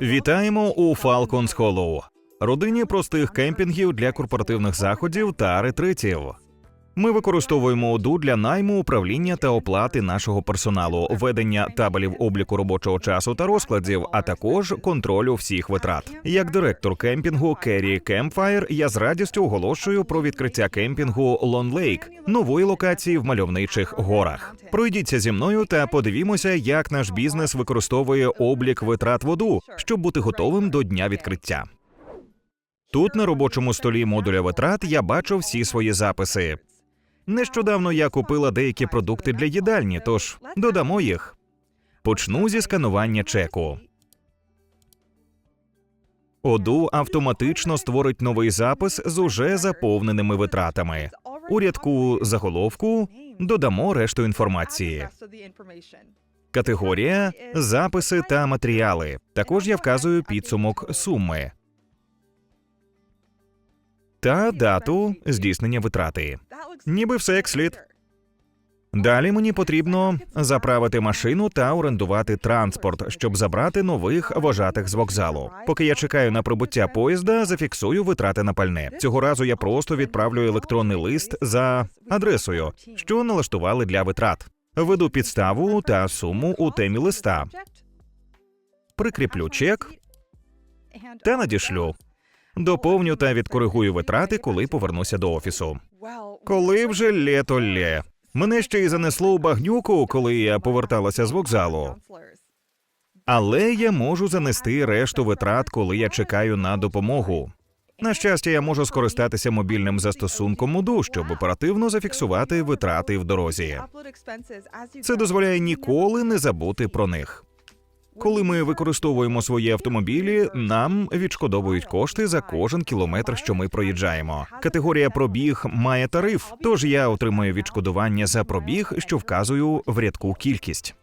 Вітаємо у Falcons Hollow, родині простих кемпінгів для корпоративних заходів та ретритів. Ми використовуємо ОДУ для найму, управління та оплати нашого персоналу, ведення табелів обліку робочого часу та розкладів, а також контролю всіх витрат. Як директор кемпінгу Керрі Кемпфайр, я з радістю оголошую про відкриття кемпінгу Лон Лейк, нової локації в мальовничих горах. Пройдіться зі мною та подивімося, як наш бізнес використовує облік витрат воду, щоб бути готовим до дня відкриття. Тут на робочому столі модуля витрат я бачу всі свої записи. Нещодавно я купила деякі продукти для їдальні, тож додамо їх. Почну зі сканування чеку. Оду автоматично створить новий запис з уже заповненими витратами. У рядку заголовку додамо решту інформації. Категорія записи та матеріали. Також я вказую підсумок суми та дату здійснення витрати. Ніби все як слід. Далі мені потрібно заправити машину та орендувати транспорт, щоб забрати нових вожатих з вокзалу. Поки я чекаю на прибуття поїзда, зафіксую витрати на пальне. Цього разу я просто відправлю електронний лист за адресою, що налаштували для витрат. Веду підставу та суму у темі листа, прикріплю чек та надішлю. Доповню та відкоригую витрати, коли повернуся до офісу. Коли вже літо лє. Мене ще й занесло у багнюку, коли я поверталася з вокзалу. Але я можу занести решту витрат, коли я чекаю на допомогу. На щастя, я можу скористатися мобільним застосунком УДУ, щоб оперативно зафіксувати витрати в дорозі. Це дозволяє ніколи не забути про них. Коли ми використовуємо свої автомобілі, нам відшкодовують кошти за кожен кілометр, що ми проїжджаємо. Категорія пробіг має тариф, тож я отримую відшкодування за пробіг, що вказую в рядку кількість.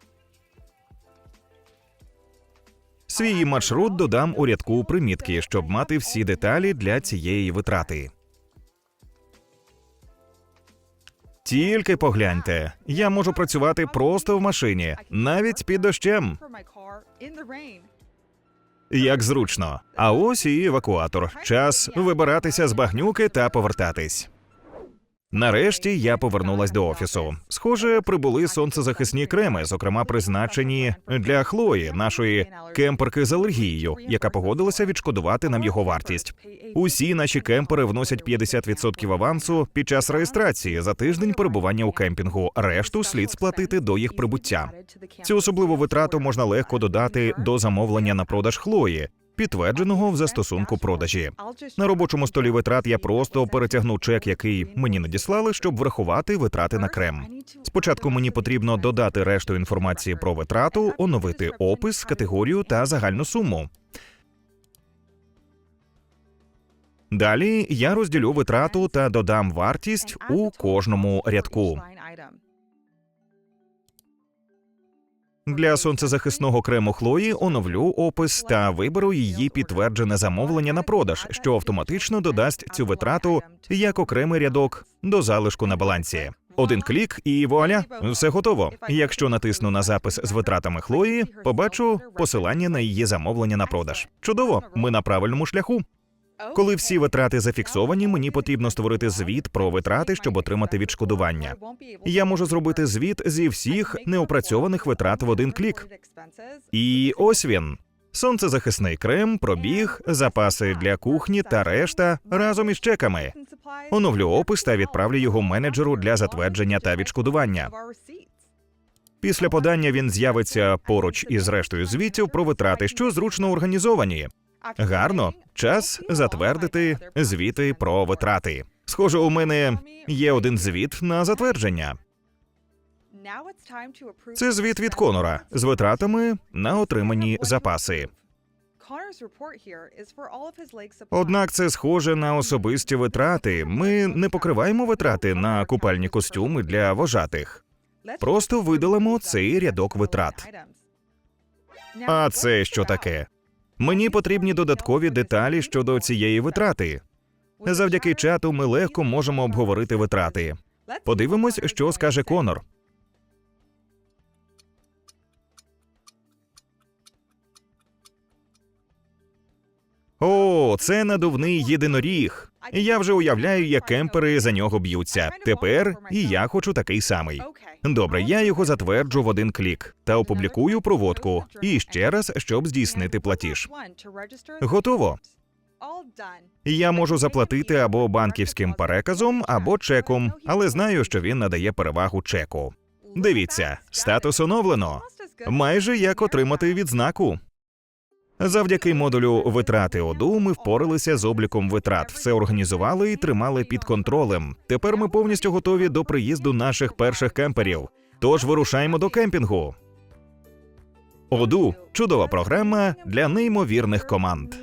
Свій маршрут додам у рядку примітки, щоб мати всі деталі для цієї витрати. Тільки погляньте, я можу працювати просто в машині, навіть під дощем. Як зручно. А ось і евакуатор. Час вибиратися з багнюки та повертатись. Нарешті я повернулась до офісу. Схоже, прибули сонцезахисні креми, зокрема призначені для Хлої, нашої кемперки з алергією, яка погодилася відшкодувати нам його вартість. Усі наші кемпери вносять 50% авансу під час реєстрації за тиждень перебування у кемпінгу. Решту слід сплатити до їх прибуття. Цю особливу витрату можна легко додати до замовлення на продаж Хлої, підтвердженого в застосунку продажі. На робочому столі витрат я просто перетягну чек, який мені надіслали, щоб врахувати витрати на крем. Спочатку мені потрібно додати решту інформації про витрату, оновити опис, категорію та загальну суму. Далі я розділю витрату та додам вартість у кожному рядку. Для сонцезахисного крему Хлої оновлю опис та виберу її підтверджене замовлення на продаж, що автоматично додасть цю витрату як окремий рядок до залишку на балансі. Один клік і вуаля, все готово. Якщо натисну на запис з витратами Хлої, побачу посилання на її замовлення на продаж. Чудово, ми на правильному шляху. Коли всі витрати зафіксовані, мені потрібно створити звіт про витрати, щоб отримати відшкодування. Я можу зробити звіт зі всіх неопрацьованих витрат в один клік. І ось він: сонцезахисний крем, пробіг, запаси для кухні та решта разом із чеками. Оновлю опис та відправлю його менеджеру для затвердження та відшкодування. Після подання він з'явиться поруч із рештою звітів про витрати, що зручно організовані. Гарно, час затвердити звіти про витрати. Схоже, у мене є один звіт на затвердження. Це звіт від Конора з витратами на отримані запаси. Однак це схоже на особисті витрати. Ми не покриваємо витрати на купальні костюми для вожатих. Просто видалимо цей рядок витрат. А це що таке? Мені потрібні додаткові деталі щодо цієї витрати. Завдяки чату ми легко можемо обговорити витрати. Подивимось, що скаже Конор. О, це надувний єдиноріг. Я вже уявляю, як кемпери за нього б'ються. Тепер і я хочу такий самий. Добре, я його затверджу в один клік та опублікую проводку. І ще раз, щоб здійснити платіж. Готово. Я можу заплатити або банківським переказом, або чеком, але знаю, що він надає перевагу чеку. Дивіться, статус оновлено. Майже як отримати відзнаку. Завдяки модулю витрати ОДУ ми впоралися з обліком витрат, все організували і тримали під контролем. Тепер ми повністю готові до приїзду наших перших кемперів. Тож вирушаємо до кемпінгу. ОДУ чудова програма для неймовірних команд.